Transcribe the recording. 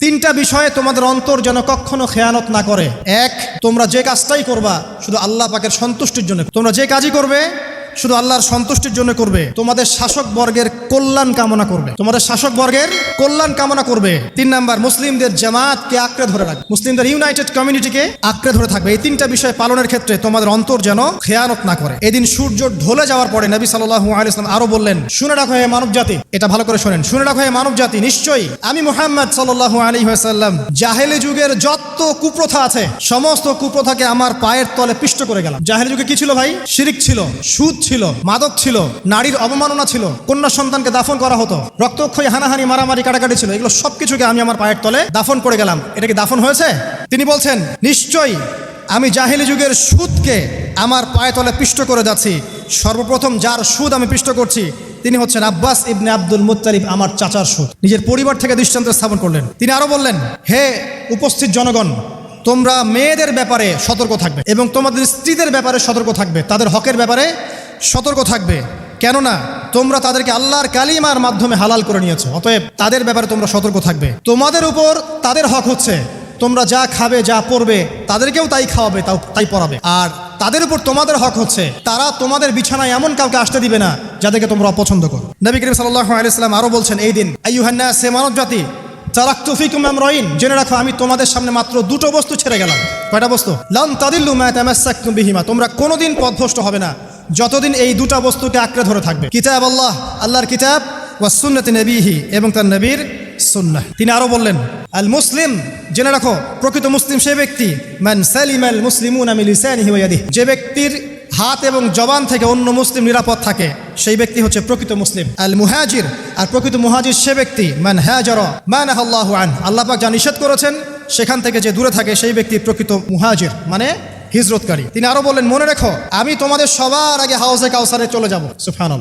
তিনটা বিষয়ে তোমাদের অন্তর যেন কখনো খেয়ানত না করে। এক, তোমরা যে কাজটাই করবা, শুধু আল্লাহ পাকের সন্তুষ্টির জন্য। তোমরা যে কাজই করবে শুধু আল্লাহর সন্তুষ্টির জন্য করবে, তোমাদের শাসক বর্গের কল্যাণ কামনা করবে। তোমাদের শাসক বর্গের কল্যাণ কামনা করবে। তিন নাম্বার, মুসলিমদের জামাতকে আঁকড়ে ধরে রাখবে। মুসলিমদের ইউনাইটেড কমিউনিটিকে আঁকড়ে ধরে থাকবে। এই তিনটা বিষয় পালনের ক্ষেত্রে তোমাদের অন্তর যেন খেয়ানত না করে। এদিন সূর্য ঢলে যাওয়ার পরে নবী সাল্লাহ আলাইসলাম আরও বললেন, শুনে রাখো হে মানব জাতি এটা ভালো করে শোনেন, শুনে রাখো হে মানব জাতি নিশ্চয়ই আমি মোহাম্মদ সাল্লাহ আলী সাল্লাম জাহেলি যুগের যত কুপ্রথা আছে, সমস্ত কুপ্রথাকে আমার পায়ের তলে পিষ্ট করে গেলাম। জাহেলি যুগে কি ছিল ভাই? শিরিক ছিল, সুদ ছিল, মাদক ছিল, নারীর অবমাননা ছিল, কন্যা সন্তানকে দাফন করা হতো, রক্তক্ষয়ী, হানাহানি, মারামারি, কাটাকাটি ছিল, এগুলো সবকিছুকে আমি আমার পায়ের তলে দাফন করে গেলাম। এটা কি দাফন হয়েছে? তিনি বলছেন, নিশ্চয়ই আমি জাহিলি যুগের সুদকে আমার পায়ে তলে পিষ্ট করে যাচ্ছি। সর্বপ্রথম যার সুদ আমি পিষ্ট করছি, তিনি হচ্ছেন আব্বাস ইবনে আব্দুল মুত্তারিব আমার চাচার সুদ। নিজের পরিবার থেকে দৃষ্টান্ত স্থাপন করলেন। তিনি আরও বললেন, হে উপস্থিত জনগণ, তোমরা মেয়েদের ব্যাপারে সতর্ক থাকবে এবং তোমাদের স্ত্রীদের ব্যাপারে সতর্ক থাকবে। তাদের হকের ব্যাপারে সতর্ক থাকবে। কেননা, তোমরা তাদেরকে আল্লাহর কালিমার মাধ্যমে হালাল করে নিয়েছো। অতএব তাদের ব্যাপারে তোমরা সতর্ক থাকবে। তোমাদের উপর তাদের হক হচ্ছে। তোমরা যা খাবে, যা পরবে তাদেরকেও তাই খাওয়াবে, তাও তাই পরাবে আর তাদের উপর তোমাদের হক হচ্ছে। তারা তোমাদের বিছানায় এমন কাউকে আসতে দিবে না, যাদেরকে তোমরা অপছন্দ করো। নবী করিম আলাইসাল্লাম আরও বলছেন, এই দিন আইয়ুহান্না সে মানব জাতি তারাক তুফিকুম রইন জেনে রাখো, আমি তোমাদের সামনে মাত্র দুটো বস্তু ছেড়ে গেলাম। কয়টা বস্তু? তাদিল্লু বিহিমা। তোমরা কোনোদিন পথভ্রষ্ট হবে না। যতদিন এই দুটা বস্তুকে আঁকড়ে ধরে থাকবে। কিতাব আল্লাহ, আল্লাহর কিতাব, ওয়া সুন্নতি নবীহি এবং তার নবীর সুন্নাহ। তিনি আরও বললেন, আল মুসলিম, জেনে রাখো, প্রকৃত মুসলিম সে ব্যক্তি, মান সালিম আল মুসলিমুন আমি লিসানিহি ওয়া ইয়াদিহি, যে ব্যক্তির হাত এবং জবান থেকে অন্য মুসলিম নিরাপদ থাকে, সেই ব্যক্তি হচ্ছে প্রকৃত মুসলিম। আল মুহাজির, আর প্রকৃত মুহাজির সে ব্যক্তি, মান হাজার মান আল্লাহু আন আল্লাহ পাক যা নিষেধ করেছেন, সেখান থেকে যে দূরে থাকে, সেই ব্যক্তি প্রকৃত মুহাজির মানে হিজরতকারী। তিনি আরও বললেন, মনে রেখো, আমি তোমাদের সবার আগে হাউসে কাউসারে চলে যাব। সুফান